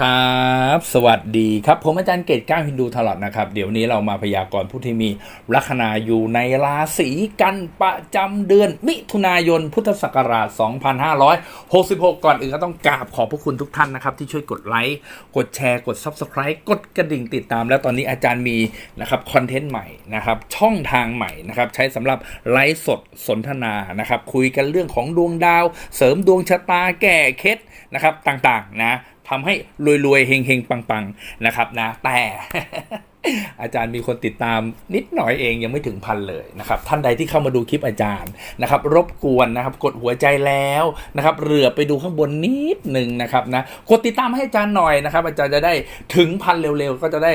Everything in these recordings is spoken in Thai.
ครับ สวัสดีครับ ผมอาจารย์เกตก้าฮินดูตลอดนะครับ เดี๋ยวนี้เรามาพยากรณ์ผู้ที่มีลัคนาอยู่ในราศีกันประจำเดือน มิถุนายนพุทธศักราช 2566 ก่อนอื่นก็ต้องกราบขอบพระคุณทุกท่านนะครับ ที่ช่วยกดไลค์กดแชร์กด Subscribe กดกระดิ่งติดตาม แล้วตอนนี้อาจารย์มีนะครับคอนเทนต์ใหม่นะครับช่องทางใหม่นะครับใช้สำหรับไลฟ์สดสนทนานะครับคุยกันเรื่องของดวงดาว เสริมดวงชะตาแก้เคล็ดนะครับต่างๆนะ ทำให้รวยๆเฮงๆปังๆนะครับนะแต่อาจารย์มีคนติดตามนิดหน่อยเองยังไม่ถึงพันเลยนะครับท่านใดที่เข้ามาดูคลิปอาจารย์นะครับ รบกวนนะครับ กดหัวใจแล้วนะครับเหลือไปดูข้างบนนิดหนึ่งนะครับนะกดติดตามให้อาจารย์หน่อยนะครับ อาจารย์จะได้ถึงพันเร็วๆ ก็จะได้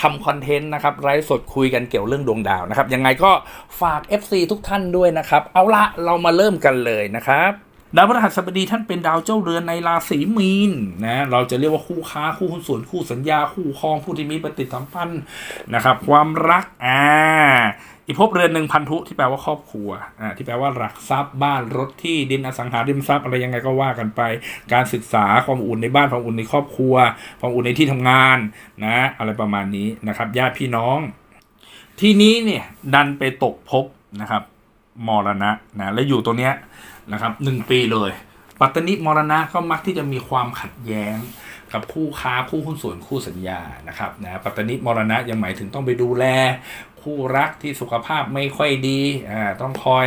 ทำคอนเทนต์นะครับไลฟ์สดคุยกันเกี่ยวเรื่องดวงดาวนะครับยังไงก็ฝาก FC ทุกท่านด้วยนะครับ เอาละเรามาเริ่มกันเลยนะครับ ดาวพฤหัสบดีท่านเป็นดาวเจ้าเรือนในราศีมีนนะเราจะเรียกว่าคู่ค้าคู่หุ้นส่วนคู่สัญญาคู่ครองผู้ที่มีปฏิสัมพันธ์นะครับ ความรักอ่าอีกภพเรือนหนึ่งพันธุที่แปลว่าครอบครัวอ่าที่แปลว่าหลักทรัพย์บ้านรถที่ดินอสังหาริมทรัพย์อะไรยังไงก็ว่ากันไป การศึกษาความอุ่นในบ้านความอุ่นในครอบครัว ความอุ่นในที่ทำงานนะอะไรประมาณนี้นะครับญาติพี่น้อง ทีนี้เนี่ยดันไปตกภพนะครับ มรณะนะและอยู่ตรงเนี้ยนะครับหนึ่งปีเลย ปัตตนิมรณะก็มักที่จะมีความขัดแย้งกับคู่ค้าคู่หุ้นส่วนคู่สัญญานะครับนะปัตตนิมรณะยังหมายถึงต้องไปดูแล คู่รักที่สุขภาพไม่ค่อยดีอ่าต้องคอย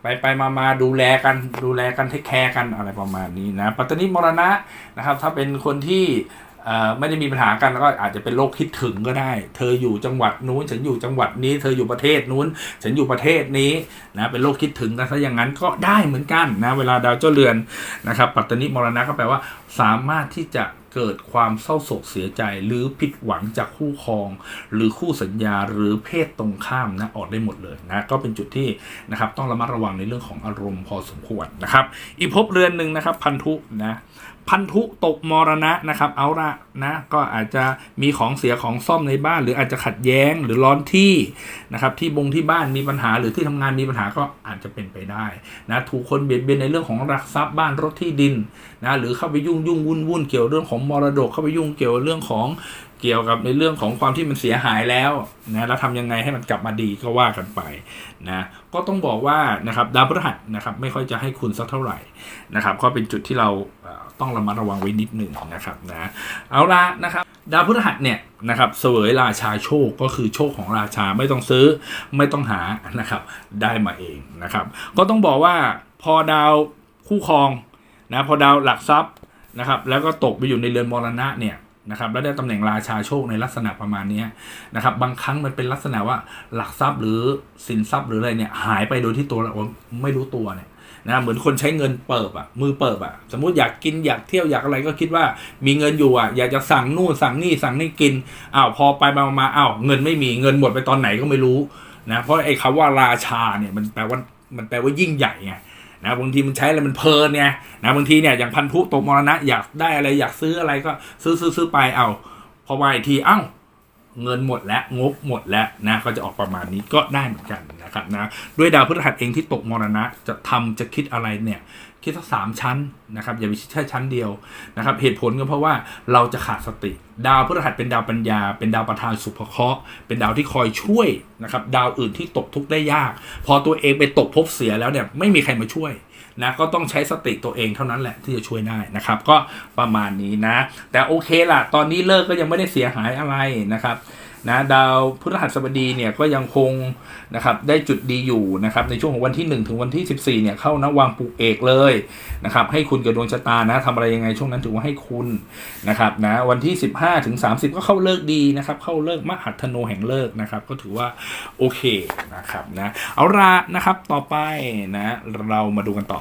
ไปไปมามาดูแลกันดูแลกันเทคแคร์กันอะไรประมาณนี้นะปัตตนิมรณะนะครับถ้าเป็นคนที่ ไม่ได้มีปัญหากันแล้วก็อาจจะเป็นโรคคิดถึงก็ได้ เธออยู่จังหวัดนู้น ฉันอยู่จังหวัดนี้ เธออยู่ประเทศนู้น ฉันอยู่ประเทศนี้นะเป็นโรคคิดถึงนะถ้าอย่างนั้นก็ได้เหมือนกันนะเวลาดาวเจ้าเรือนนะครับปัตตนิมรณะก็แปลว่าสามารถที่จะ เกิดความเศร้าโศกเสียใจหรือผิดหวังจากคู่ครอง หรือคู่สัญญาหรือเพศตรงข้ามนะออกได้หมดเลยนะก็เป็นจุดที่นะครับต้องระมัดระวังในเรื่องของอารมณ์พอสมควรนะครับ อีกภพเรือนหนึ่งนะครับ พันธุนะพันธุตกมรณะนะครับเอาละนะก็อาจจะมีของเสียของซ่อมในบ้าน หรืออาจจะขัดแย้งหรือร้อนที่นะครับที่บงที่บ้านมีปัญหาหรือที่ทำงานมีปัญหาก็อาจจะเป็นไปได้นะถูกคนเบียดเบียนในเรื่องของรักทรัพย์บ้านรถที่ดินนะหรือเข้าไปยุ่งยุ่งวุ่นวุ่นเกี่ยวเรื่องของมรดกเข้าไปยุ่งเกี่ยวเรื่องของเกี่ยวกับในเรื่องของความที่มันเสียหายแล้วนะแล้วทำยังไงให้มันกลับมาดีก็ว่ากันไปนะก็ต้องบอกว่านะครับดาวพฤหัสนะครับไม่ค่อยจะให้คุณสักเท่าไหร่นะครับก็เป็นจุดที่เราต้องระมัดระวังไว้นิดหนึ่งนะครับนะเอาละนะครับดาวพฤหัสเนี่ยนะครับเสวยราชาโชคก็คือโชคของราชาไม่ต้องซื้อไม่ต้องหานะครับได้มาเองนะครับ ก็ต้องบอกว่าพอดาวคู่ครองนะพอดาวหลักทรัพย์ นะครับ แล้วก็ตกไปอยู่ในเรือนมรณะเนี่ยนะครับแล้วได้ตำแหน่งราชาโชคในลักษณะประมาณนี้นะครับ บางครั้งมันเป็นลักษณะว่าหลักทรัพย์หรือสินทรัพย์หรืออะไรเนี่ยหายไปโดยที่ตัวเราไม่รู้ตัวเนี่ยนะเหมือนคนใช้เงินเปิบอะมือเปิบอะสมมติอยากกินอยากเที่ยวอยากอะไรก็คิดว่ามีเงินอยู่อะอยากจะสั่งนู่นสั่งนี่สั่งนี่กินอ้าวพอไปมามาอ้าวเงินไม่มีเงินหมดไปตอนไหนก็ไม่รู้นะเพราะไอ้คำว่าราชาเนี่ยมันแปลว่ามันแปลว่ายิ่งใหญ่ไง นะบางทีมันใช้อะไรมันเพลินไงนะบางทีเนี่ยอย่างพันธุตกมรณะอยากได้อะไรอยากซื้ออะไรก็ซื้อซื้อซื้อไปเอาพอมาอีกทีเอ้า เงินหมดแล้วงบหมดแล้วนะก็จะออกประมาณนี้ก็ได้เหมือนกัน นะครับนะด้วยดาวพฤหัสเองที่ตกมรณะจะทำจะคิดอะไรเนี่ยคิดสักสามชั้นนะครับอย่าไปคิดแค่ชั้นเดียวนะครับเหตุผลก็เพราะว่าเราจะขาดสติ ดาวพฤหัสเป็นดาวปัญญา เป็นดาวประธานสุภเคราะห์เป็นดาวที่คอยช่วยนะครับดาวอื่นที่ตกทุกข์ได้ยาก พอตัวเองไปตกภพเสียแล้วเนี่ยไม่มีใครมาช่วยนะก็ต้องใช้สติตัวเองเท่านั้นแหละที่จะช่วยได้นะครับ ก็ประมาณนี้นะ แต่โอเคล่ะ ตอนนี้เลิกก็ยังไม่ได้เสียหายอะไรนะครับ นะดาวพฤหัสบดีเนี่ยก็ยังคงนะครับได้จุดดีอยู่นะครับในช่วงของวันที่ 1 ถึงวันที่ 14เนี่ยเข้านวางปลูกเอกเลยนะครับให้คุณกับดวงชะตานะทำอะไรยังไงช่วงนั้นถือว่าให้คุณนะครับนะวันที่ 15 ถึง 30 ก็เข้าเลิกดีนะครับเข้าเลิกมหัทโนแห่งเลิกนะครับก็ถือว่าโอเคนะครับนะเอาละนะครับต่อไปนะเรามาดูกันต่อ